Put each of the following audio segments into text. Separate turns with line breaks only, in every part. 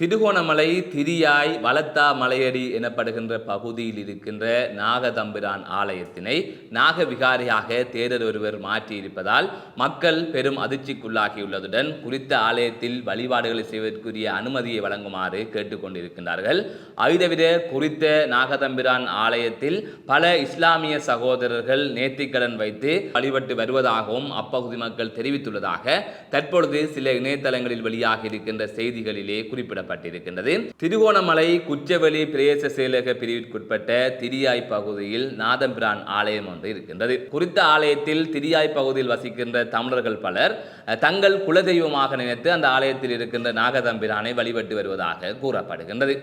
திருகோணமலை திரியாய் வளத்தா மலையடி எனப்படுகின்ற பகுதியில் இருக்கின்ற நாகதம்பிரான் ஆலயத்தினை நாக விகாரியாக தேரர் ஒருவர் மாற்றியிருப்பதால் மக்கள் பெரும் அதிர்ச்சிக்குள்ளாகியுள்ளதுடன் குறித்த ஆலயத்தில் வழிபாடுகளை செய்வதற்குரிய அனுமதியை வழங்குமாறு கேட்டுக்கொண்டிருக்கின்றார்கள். ஐதவிர குறித்த நாகதம்பிரான் ஆலயத்தில் பல இஸ்லாமிய சகோதரர்கள் நேர்த்திக்கடன் வைத்து வழிபட்டு வருவதாகவும் அப்பகுதி மக்கள் தெரிவித்துள்ளதாக தற்பொழுது சில இணையதளங்களில் வெளியாகி இருக்கின்ற செய்திகளிலே குறிப்பிடப்பட்டிருக்கின்றது. திருகோணமலை குச்சவெளி பிரதேச செயலக பிரிவிற்குட்பட்ட திரியாய் பகுதியில் நாதம்பிரான் ஆலயம் ஒன்று இருக்கின்றது. குறித்த ஆலயத்தில் திரியாய் பகுதியில் வசிக்கின்ற தமிழர்கள் பலர் தங்கள் குலதெய்வமாக நினைத்து அந்த ஆலயத்தில் இருக்கின்ற நாகதம்பிரானை வழிபட்டு வருவதாக கூறப்படுகின்றது.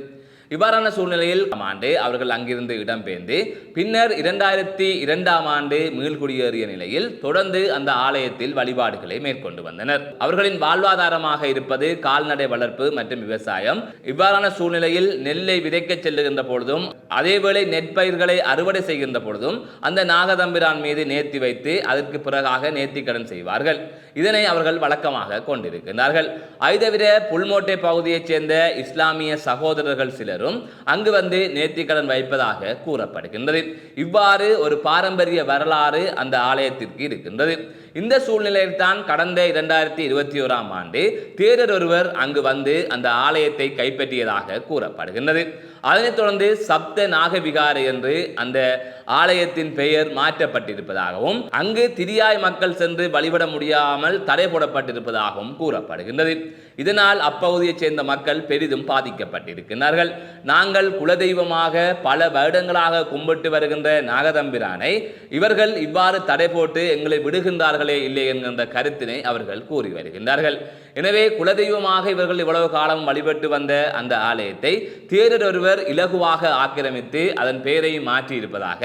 இவ்வாறான சூழ்நிலையில் ஆண்டு அவர்கள் அங்கிருந்து இடம்பெயர்ந்து பின்னர் இரண்டாயிரத்தி இரண்டாம் ஆண்டு மீள்குடியேறிய நிலையில் தொடர்ந்து அந்த ஆலயத்தில் வழிபாடுகளை மேற்கொண்டு வந்தனர். அவர்களின் வாழ்வாதாரமாக இருப்பது கால்நடை வளர்ப்பு மற்றும் விவசாயம். இவ்வாறான சூழ்நிலையில் நெல்லை விதைக்கச் செல்லுகின்ற பொழுதும் அதேவேளை நெற்பயிர்களை அறுவடை செய்கின்ற பொழுதும் அந்த நாகதம்பிரான் மீது நேர்த்தி வைத்து அதற்கு பிறகாக நேர்த்தி கடன் செய்வார்கள். இதனை அவர்கள் வழக்கமாக கொண்டிருக்கிறார்கள் ஐதவிர புல்மோட்டை பகுதியைச் சேர்ந்த இஸ்லாமிய சகோதரர்கள் சிலர் சிலரும் அங்கு வந்து நேர்த்திக்கடன் வைப்பதாக கூறப்படுகின்றது. இவ்வாறு ஒரு பாரம்பரிய வரலாறு அந்த ஆலயத்திற்கு இருக்கின்றது. இந்த சூழ்நிலையில் தான் கடந்த இரண்டாயிரத்தி இருபத்தி ஓராம் ஆண்டு தேரர் ஒருவர் அங்கு வந்து அந்த ஆலயத்தை கைப்பற்றியதாக கூறப்படுகின்றது. அதனைத் தொடர்ந்து சப்த நாகவிகாரை என்று அந்த ஆலயத்தின் பெயர் மாற்றப்பட்டிருப்பதாகவும் அங்கு திரியாய் மக்கள் சென்று வழிபட முடியாமல் தடை போடப்பட்டிருப்பதாகவும் கூறப்படுகின்றது. இதனால் அப்பகுதியைச் சேர்ந்த மக்கள் பெரிதும் பாதிக்கப்பட்டிருக்கிறார்கள் நாங்கள் குலதெய்வமாக பல வருடங்களாக கும்பிட்டு வருகின்ற நாகதம்பிரானை இவர்கள் இவ்வாறு தடை போட்டு எங்களை விடுகின்றார்களே இல்லை என்கின்ற கருத்தினை அவர்கள் கூறி வருகின்றார்கள். எனவே குலதெய்வமாக இவர்கள் இவ்வளவு காலம் வழிபட்டு வந்த அந்த ஆலயத்தை தேரர் ஒருவர் இலகுவாக ஆக்கிரமித்து அதன் பெயரை மாற்றியிருப்பதாக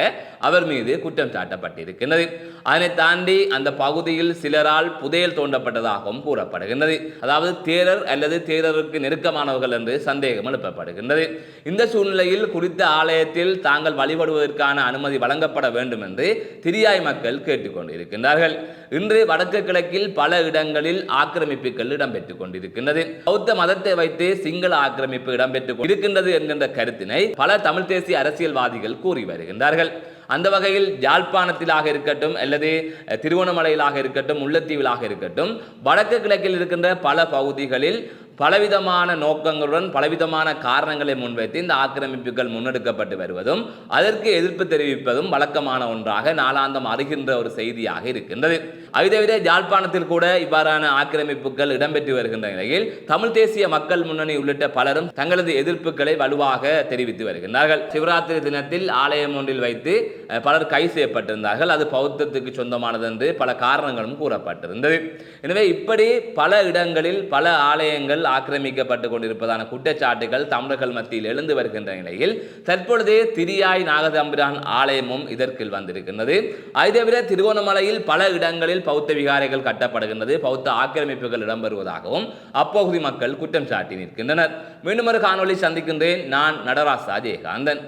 அவர் மீது குற்றம் சாட்டப்பட்டிருக்கின்றது. அதனை தாண்டி அந்த பகுதியில் சிலரால் புதையல் தோண்டப்பட்டதாகவும் கூறப்படுகின்றது. அதாவது தேரர் அல்லது தேரருக்கு நெருக்கமானவர்கள் என்று சந்தேகம் எழுப்பப்படுகின்றது. இந்த சூழ்நிலையில் குறித்த ஆலயத்தில் தாங்கள் வழிபடுவதற்கான அனுமதி வழங்கப்பட வேண்டும் என்று திரியாய் மக்கள் கேட்டுக்கொண்டிருக்கின்றார்கள். இன்று வடக்கு கிழக்கில் பல இடங்களில் ஆக்கிரமிப்புகள் இடம்பெற்றுக் கொண்டிருக்கின்றது. பௌத்த மதத்தை வைத்து சிங்கள ஆக்கிரமிப்பு இடம்பெற்றுக் இருக்கின்றது என்கின்ற கருத்தினை பல தமிழ் தேசிய அரசியல்வாதிகள் கூறி வருகின்றார்கள். அந்த வகையில் யாழ்ப்பாணத்திலாக இருக்கட்டும் அல்லது அஹ், திருவோணமலையிலாக இருக்கட்டும் முல்லைத்தீவிலாக இருக்கட்டும் வடக்கு கிழக்கில் இருக்கின்ற பல பகுதிகளில் பலவிதமான நோக்கங்களுடன் பலவிதமான காரணங்களை முன்வைத்து இந்த ஆக்கிரமிப்புகள் முன்னெடுக்கப்பட்டு வருவதும் அதற்கு எதிர்ப்பு தெரிவிப்பதும் வழக்கமான ஒன்றாக நாளாந்தம் அறிகின்ற ஒரு செய்தியாக இருக்கின்றது. ஐதவிர யாழ்ப்பாணத்தில் கூட இவ்வாறான ஆக்கிரமிப்புகள் இடம்பெற்று வருகின்ற நிலையில் தமிழ் தேசிய மக்கள் முன்னணி உள்ளிட்ட பலரும் தங்களது எதிர்ப்புகளை வலுவாக தெரிவித்து வருகின்றார்கள். சிவராத்திரி தினத்தில் ஆலயம் ஒன்றில் வைத்து பலர் கைது செய்யப்பட்டிருந்தார்கள். அது பௌத்தத்துக்கு சொந்தமானது என்று பல காரணங்களும் கூறப்பட்டிருந்தது. எனவே இப்படி பல இடங்களில் பல ஆலயங்கள் ஆக்கிரமிக்கப்பட்டு கொண்டிருப்பதான குற்றச்சாட்டுகள் தமிழர்கள் மத்தியில் எழுந்து வருகின்ற நிலையில் தற்பொழுது திரியாய் நாகதம்பிரான் ஆலயமும் இதற்குள் வந்திருக்கின்றது. அதை தவிர திருகோணமலையில் பல இடங்களில் பௌத்த விகாரைகள் கட்டப்படுகின்றது. பௌத்த ஆக்கிரமிப்புகள் இடம்பெறுவதாகவும் அப்பகுதி மக்கள் குற்றம் சாட்டி நிற்கின்றனர். மீண்டும் ஒரு காணொலி சந்திக்கின்றேன். நான் நடராசா ஜெயகாந்தன்.